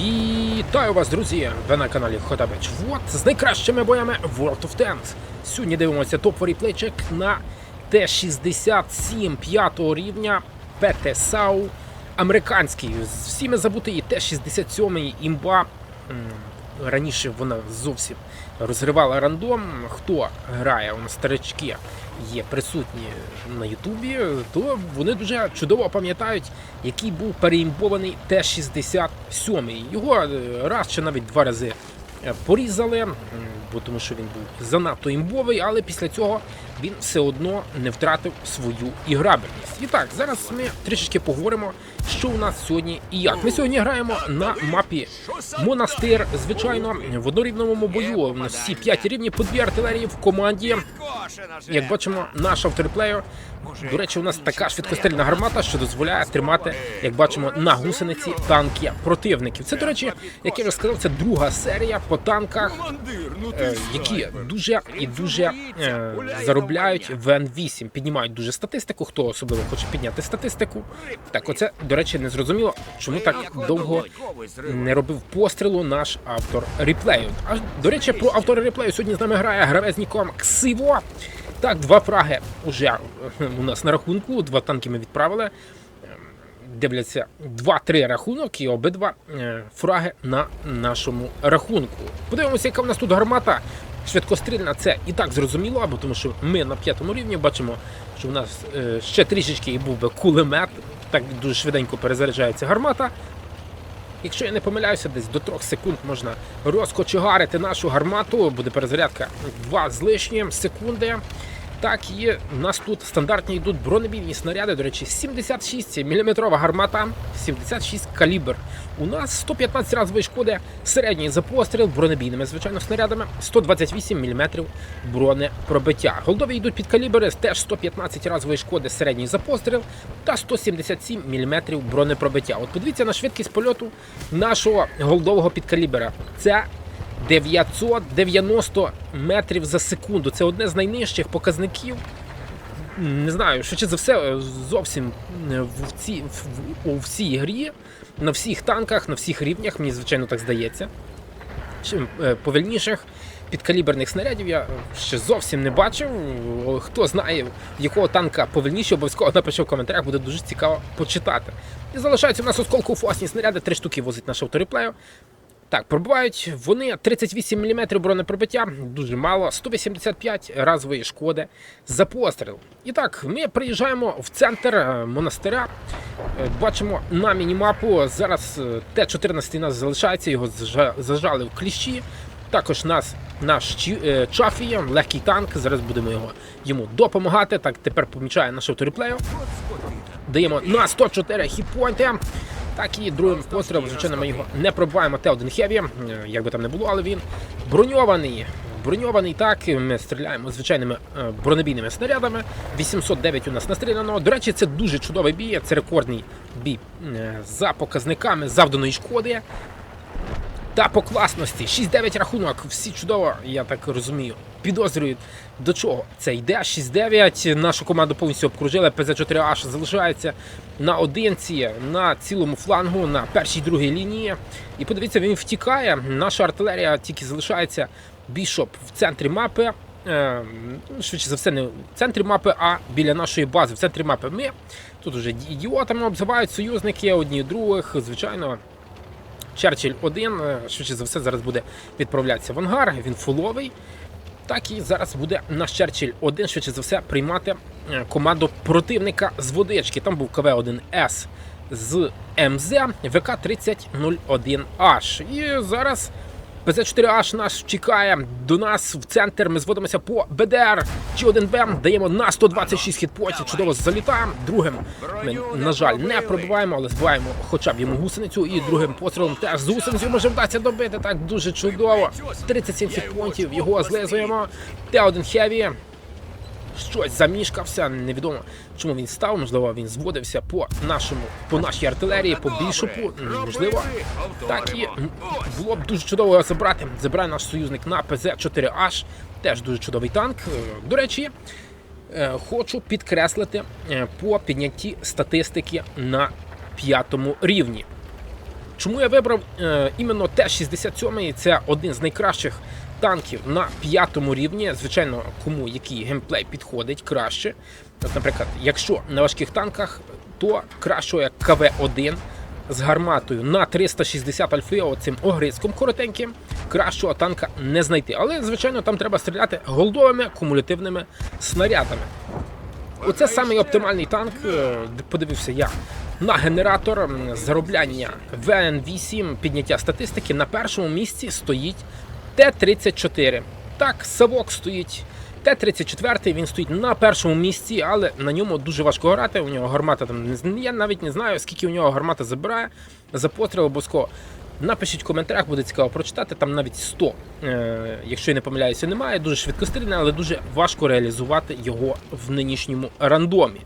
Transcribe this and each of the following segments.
Вітаю вас, друзі! Ви на каналі Хотабеч Вот з найкращими боями World of Tanks. Сьогодні дивимося топ плечик на Т-67 5 рівня ПТ САУ американський. Всіми забутий Т-67 імба. Раніше вона зовсім розривала рандом. Хто грає у нас старички є присутні на Ютубі, то вони дуже чудово пам'ятають, який був переімбований Т-67. Його е, раз чи навіть два рази е, порізали, бо тому що він був занадто імбовий, але після цього він все одно не втратив свою іграбельність. І так, зараз ми трішечки поговоримо, що у нас сьогодні і як. Ми сьогодні граємо на мапі Монастир. Звичайно, в однорівному бою всі п'ять рівні по дві артилерії в команді. Як бачимо, наш авториплеєр, до речі, у нас така швидкострільна гармата, що дозволяє тримати, як бачимо, на гусениці танки противників. Це, до речі, як я вже сказав, це друга серія по танках, е, які дуже і дуже е, заробляють в Н8, піднімають дуже статистику. Хто особливо хоче підняти статистику. Так, оце, до речі, не зрозуміло, чому так довго не робив пострілу наш автор реплею. А до речі, про автора реплею сьогодні з нами грає гравець ніком Ксиво. Так, два фраги вже е, у нас на рахунку. Два танки ми відправили. Ем, Дивляться 2-3 рахунок і обидва е, фраги на нашому рахунку. Подивимося, яка в нас тут гармата. Швидкострільна це і так зрозуміло, бо тому що ми на п'ятому рівні бачимо, що в нас е, ще трішечки і був би кулемет. Так дуже швиденько перезаряджається гармата. Якщо я не помиляюся, десь до 3 секунд можна розкочегарити нашу гармату. Буде перезарядка 2 з лишнім секунди. Так, і в нас тут стандартні йдуть бронебійні снаряди. До речі, 76 мм гармата, 76 калібр. У нас 115 разової шкоди, середній за постріл бронебійними, звичайно, снарядами, 128 мм бронепробиття. Голдові йдуть під калібри, теж 115 разової шкоди, середній за постріл та 177 мм бронепробиття. От подивіться на швидкість польоту нашого голдового підкалібера. Це 990 метрів за секунду. Це одне з найнижчих показників. Не знаю, швидше за все, зовсім е, в цій, в, у всій грі, на всіх танках, на всіх рівнях, мені звичайно так здається. Чим е, повільніших підкаліберних снарядів я ще зовсім не бачив. Хто знає, якого танка повільніше, обов'язково напиши в коментарях, буде дуже цікаво почитати. І залишаються у нас осколку фосні снаряди, три штуки возить наш автореплею. Так, пробивають вони 38 мм бронепробиття, дуже мало, 185 разової шкоди за постріл. І так, ми приїжджаємо в центр е, монастиря. Е, Бачимо на мінімапу. Зараз е, Т-14 нас залишається, його зажали в кліщі. Також нас наш Чафі, легкий танк. Зараз будемо його йому допомагати. Так, тепер помічає наш автореплею. Даємо на 104 хітпойнти. Так і другим пострілом, звичайно, ми його не пробиваємо Т1 Heavy, е, як би там не було, але він броньований. Броньований так, ми стріляємо звичайними е, бронебійними снарядами. 809 у нас настріляно. До речі, це дуже чудовий бій, це рекордний бій е, за показниками завданої шкоди. Та по класності 6-9 рахунок, всі чудово, я так розумію. Підозрюють до чого це йде. 6-9. Нашу команду повністю обкружили. ПЗ-4H залишається на одинці на цілому флангу, на першій другій лінії. І подивіться, він втікає. Наша артилерія тільки залишається бішоп в центрі мапи. Е, ну, Швидше за все, не в центрі мапи, а біля нашої бази. В центрі мапи ми. Тут вже ідіотами обзивають союзники одні других, звичайно. Черчилль 1, е, швидше за все, зараз буде відправлятися в ангар, він фуловий. Так і зараз буде наш Черчилль один швидше за все, приймати е, команду противника з водички. Там був КВ-1С з МЗ ВК-3001H. І зараз ПЗ-4H нас чекає до нас в центр. Ми зводимося по БДР чи 1Б, даємо на 126 хітпотів, чудово залітаємо. Другим ми, на жаль, не пробиваємо, але збиваємо хоча б йому гусеницю. І другим пострілом теж з гусеницю може вдасться добити. Так дуже чудово. 37 хітпонтів, його злизуємо. Т1 Heavy. Щось замішкався, невідомо чому він став. Можливо, він зводився по нашому, по нашій артилерії, по бішопу. Можливо, так і було б дуже чудово його забрати. Забирає наш союзник на ПЗ-4H. Теж дуже чудовий танк. Е, До речі, е, хочу підкреслити е, по піднятті статистики на п'ятому рівні. Чому я вибрав е, іменно Т-67? Це один з найкращих танків на п'ятому рівні. Звичайно, кому який геймплей підходить краще. От, наприклад, якщо на важких танках, то кращого як КВ-1 з гарматою на 360 альфи, оцим огризком коротеньким, кращого танка не знайти. Але, звичайно, там треба стріляти голдовими кумулятивними снарядами. Оце самий оптимальний танк. е, Подивився я на генератор заробляння ВН8, підняття статистики. На першому місці стоїть Т-34. Так, Савок стоїть. Т-34, він стоїть на першому місці, але на ньому дуже важко грати. У нього гармата там я навіть не знаю, скільки у нього гармата забирає за постріл обов'язково. Напишіть в коментарях, буде цікаво прочитати. Там навіть 100, е, якщо я не помиляюся, немає. Дуже швидкострільне, але дуже важко реалізувати його в нинішньому рандомі.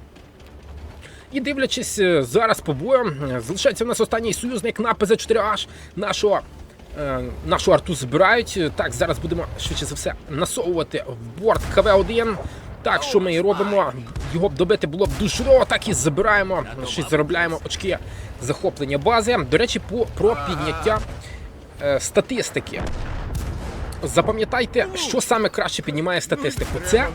І дивлячись е, зараз по бою, е, залишається в нас останній союзник на ПЗ-4H нашого. Нашу арту збирають. Так, зараз будемо швидше за все насовувати в борт КВ-1. Так, що ми і робимо? Його б добити було б дуже чудово, так і забираємо, щось заробляємо очки захоплення бази. До речі, по, про підняття е, статистики. Запам'ятайте, що саме краще піднімає статистику. Це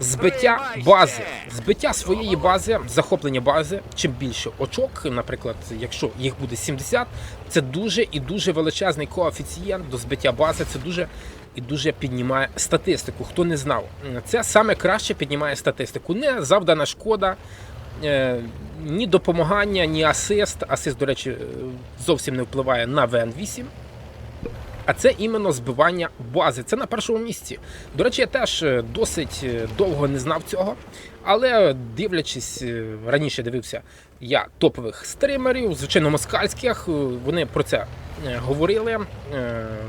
збиття бази, збиття своєї бази, захоплення бази. Чим більше очок, наприклад, якщо їх буде 70, це дуже і дуже величезний коефіцієнт до збиття бази. Це дуже і дуже піднімає статистику. Хто не знав, це саме краще піднімає статистику. Не завдана шкода. е, Ні допомагання, ні асист. Асист, до речі, е, зовсім не впливає на ВН8. А це іменно збивання бази. Це на першому місці. До речі, я теж е, досить е, довго не знав цього. Але дивлячись, е, раніше дивився я топових стримерів, звичайно, москальських. Вони про це говорили,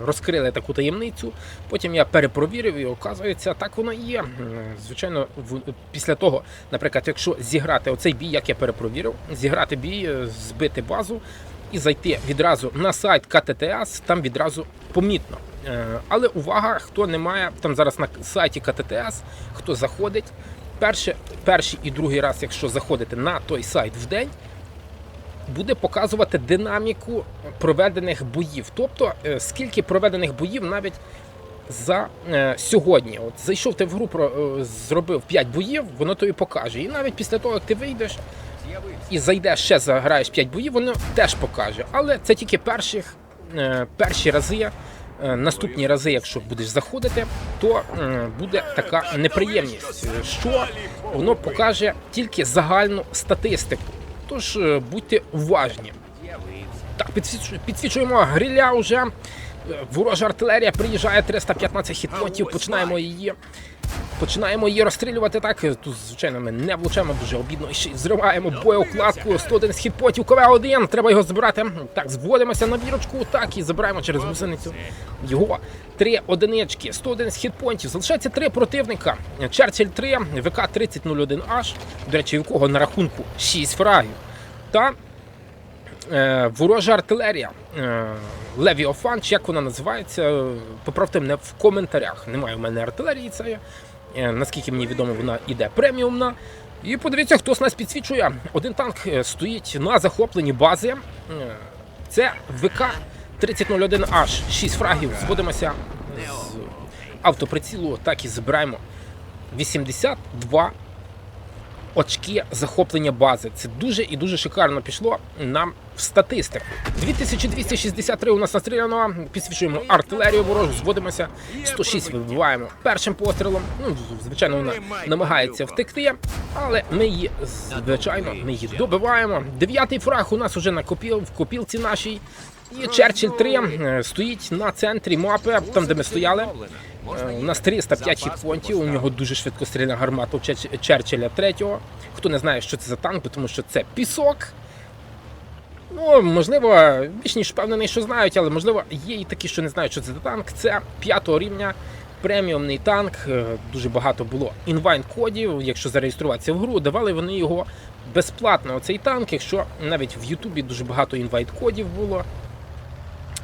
розкрили таку таємницю. Потім я перепровірив і оказується, так воно і є. Звичайно, після того, наприклад, якщо зіграти оцей бій, як я перепровірив, зіграти бій, збити базу і зайти відразу на сайт КТТС, там відразу помітно. Е, Але увага, хто не має, там зараз на сайті КТТС, хто заходить, перше, перший і другий раз, якщо заходите на той сайт в день, буде показувати динаміку проведених боїв. Тобто, е, скільки проведених боїв навіть за е, сьогодні. От зайшов ти в гру, зробив 5 боїв, воно тобі покаже. І навіть після того, як ти вийдеш і зайдеш ще заграєш 5 боїв, воно теж покаже. Але це тільки перших, е, перші рази. Е, Наступні рази, якщо будеш заходити, то е, буде така неприємність, що воно покаже тільки загальну статистику. Тож будьте уважні. Так, підсвічу- підсвічуємо гриля вже. Ворожа артилерія приїжджає 315 хітпотів, починаємо її. Починаємо її розстрілювати так. Тут, звичайно, ми не влучаємо дуже обідно. І ще зриваємо боєукладку. 101 хітпотів, КВ-1. Треба його збирати. Так, зводимося на вірочку. Так, і забираємо через гусеницю. Його три одинички, 101 хітпонтів. Залишається три противника. Черчилль 3, ВК 3001H, до речі, у кого на рахунку 6 фрагів. Та е, ворожа артилерія. Е, Левіофан, чи як вона називається, поправте мене в коментарях. Немає в мене артилерії цієї. Е, наскільки мені відомо, вона іде преміумна. І подивіться, хто з нас підсвічує. Один танк е, стоїть на захопленні бази. Е, Це ВК 3001H. 6 фрагів. Зводимося з автоприцілу, так і забираємо 82 очки захоплення бази. Це дуже і дуже шикарно пішло нам в статистику. 2263 у нас настріляно. Підсвічуємо артилерію ворожу, зводимося. 106 вибиваємо першим пострілом. Ну, звичайно, вона намагається втекти, але ми її, звичайно, ми її добиваємо. Дев'ятий фраг у нас уже на копіл, в копілці нашій. І Черчилль 3 е, стоїть на центрі мапи, там де ми стояли. Е, У нас 305 хітпонтів, у нього дуже швидкострільна гармата Черчилля 3. Хто не знає, що це за танк, тому що це пісок. Ну, можливо, більш ніж впевнений, що знають, але можливо є і такі, що не знають, що це за танк. Це п'ятого рівня преміумний танк. Е, Дуже багато було інвайн-кодів. Якщо зареєструватися в гру, давали вони його безплатно. Оцей танк, якщо навіть в Ютубі дуже багато інвайт-кодів було.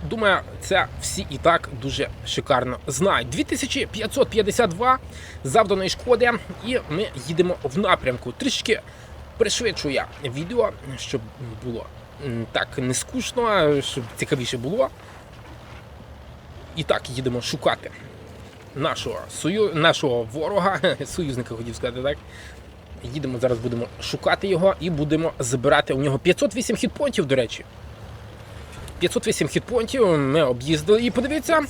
Думаю, це всі і так дуже шикарно знають. 2552 завданої шкоди, і ми їдемо в напрямку. Трішки пришвидшую я відео, щоб було так не скучно, щоб цікавіше було. І так, їдемо шукати нашого, сою... нашого ворога, союзника хотів сказати, так? Їдемо зараз, будемо шукати його і будемо забирати у нього 508 хітпонтів, до речі. 508 хітпонтів ми об'їздили. І подивіться,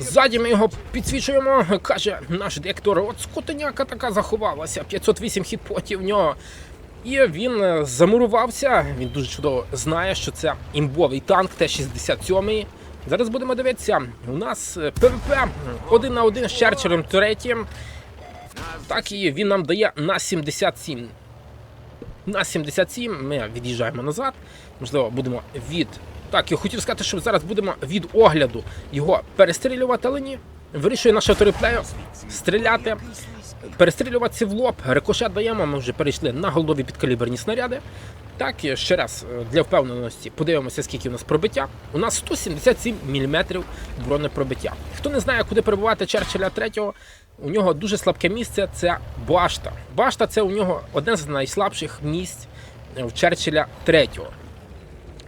ззаді ми його підсвічуємо. Каже наш директор, от скотиняка така заховалася, 508 хітпонтів в нього. І він е, замурувався. Він дуже чудово знає, що це імбовий танк Т-67. Зараз будемо дивитися. У нас е, ПВП один на один з Черчиллем третім. Так і він нам дає на 77. На 77 ми від'їжджаємо назад. Можливо, будемо від. Так, я хотів сказати, що зараз будемо від огляду його перестрілювати, але ні. Вирішує наш авториплею стріляти, перестрілюватися в лоб. Рикошет даємо. Ми вже перейшли на голдові підкаліберні снаряди. Так, ще раз е, для впевненості подивимося, скільки у нас пробиття. У нас 177 мм бронепробиття. Хто не знає, куди перебувати Черчилля 3, у нього дуже слабке місце це башта. Башта це у нього одне з найслабших місць е, в Черчилля 3.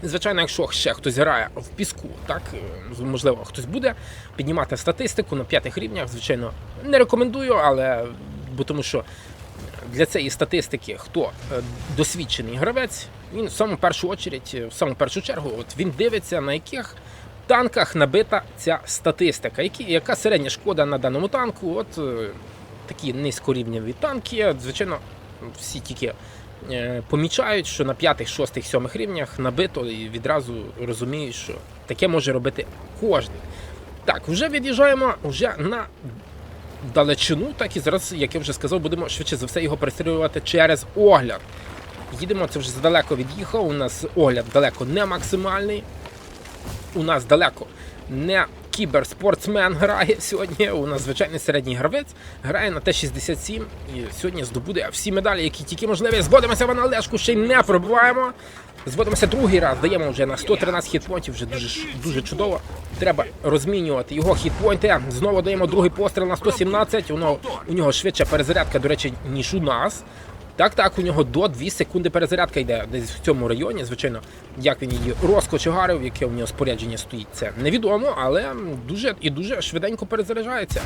Звичайно, якщо ще хтось грає в піску, так е, можливо, хтось буде піднімати статистику на п'ятих рівнях. Звичайно, не рекомендую, але бо тому що для цієї статистики, хто е, досвідчений гравець, він в саму першу очередь, е, в саму першу чергу, от він дивиться на яких танках набита ця статистика, які, яка середня шкода на даному танку. От такі низькорівневі танки, звичайно, всі тільки помічають, що на п'ятих, шостих, сьомих рівнях набито і відразу розуміють, що таке може робити кожен. Так, вже від'їжджаємо вже на далечину, так і зараз, як я вже сказав, будемо швидше за все його перестрілювати через огляд. Їдемо, це вже здалеко від'їхав. У нас огляд далеко не максимальний. У нас далеко не кіберспортсмен грає сьогодні. У нас звичайний середній гравець грає на Т-67 і сьогодні здобуде всі медалі, які тільки можливі. Зводимося в аналешку, ще й не пробуваємо. Зводимося другий раз, даємо вже на 113 хітпонтів, вже дуже, дуже чудово. Треба розмінювати його хітпойнти. Знову даємо другий постріл на 117. У нього, у нього швидша перезарядка, до речі, ніж у нас. Так, так, у нього до 2 секунди перезарядка йде десь в цьому районі. Звичайно, як він її розкочегарив, яке у нього спорядження стоїть, це невідомо, але дуже і дуже швиденько перезаряджається.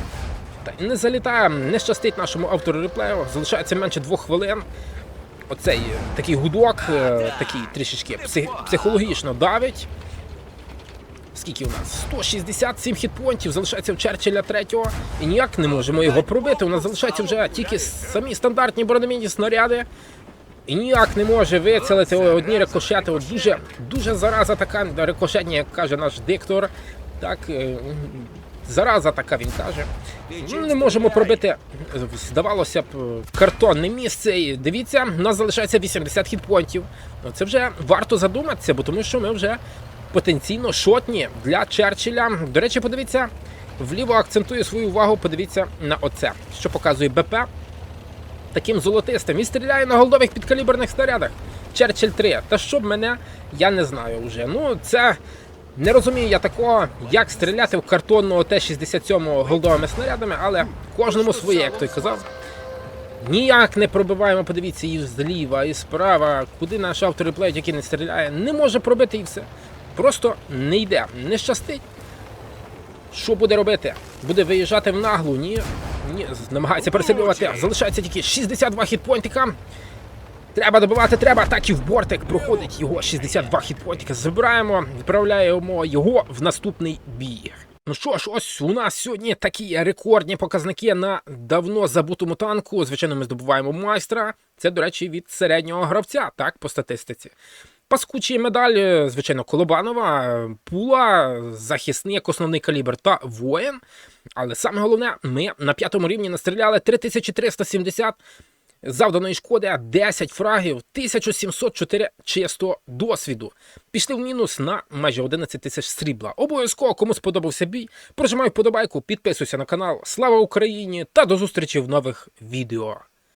Та не залітає, не щастить нашому автору реплею. Залишається менше двох хвилин. Оцей такий гудок, е, такий трішечки псих- психологічно давить. Скільки у нас? 167 хітпонтів залишається в Черчилля третього. І ніяк не можемо його пробити. У нас залишаються вже тільки самі стандартні бронемінні снаряди. І ніяк не може вицілити одні рикошети. От дуже, дуже зараза така рикошетні, як каже наш диктор. Так, е, зараза така він каже. Ну, не можемо пробити, здавалося б, картонне місце. І дивіться, у нас залишається 80 хітпонтів. Це вже варто задуматися, бо тому що ми вже потенційно шотні для Черчилля. До речі, подивіться, вліво акцентую свою увагу, подивіться на оце, що показує БП. Таким золотистим і стріляє на голдових підкаліберних снарядах. Черчилль 3. Та щоб мене, я не знаю вже. Ну, це не розумію я такого, як стріляти в картонного Т-67 голдовими снарядами, але кожному своє, як той казав. Ніяк не пробиваємо, подивіться, і зліва, і справа, куди наш автор реплеють, який не стріляє, не може пробити і все. Просто не йде, не щастить. Що буде робити? Буде виїжджати в наглу? Ні. Ні, намагається переселювати. Залишається тільки 62 хітпойнтика. Треба добивати, треба. Так і в бортик проходить його 62 хітпойнтика. Забираємо, відправляємо його в наступний бій. Ну що ж, ось у нас сьогодні такі рекордні показники на давно забутому танку. Звичайно, ми здобуваємо майстра. Це, до речі, від середнього гравця, так, по статистиці. Паскучі медаль, звичайно, Колобанова, пула, захисник, основний калібр та воїн. Але саме головне, ми на п'ятому рівні настріляли 3370 завданої шкоди, 10 фрагів, 1704 чистого досвіду. Пішли в мінус на майже 11 тисяч срібла. Обов'язково, кому сподобався бій, прожимай вподобайку, підписуйся на канал. Слава Україні та до зустрічі в нових відео.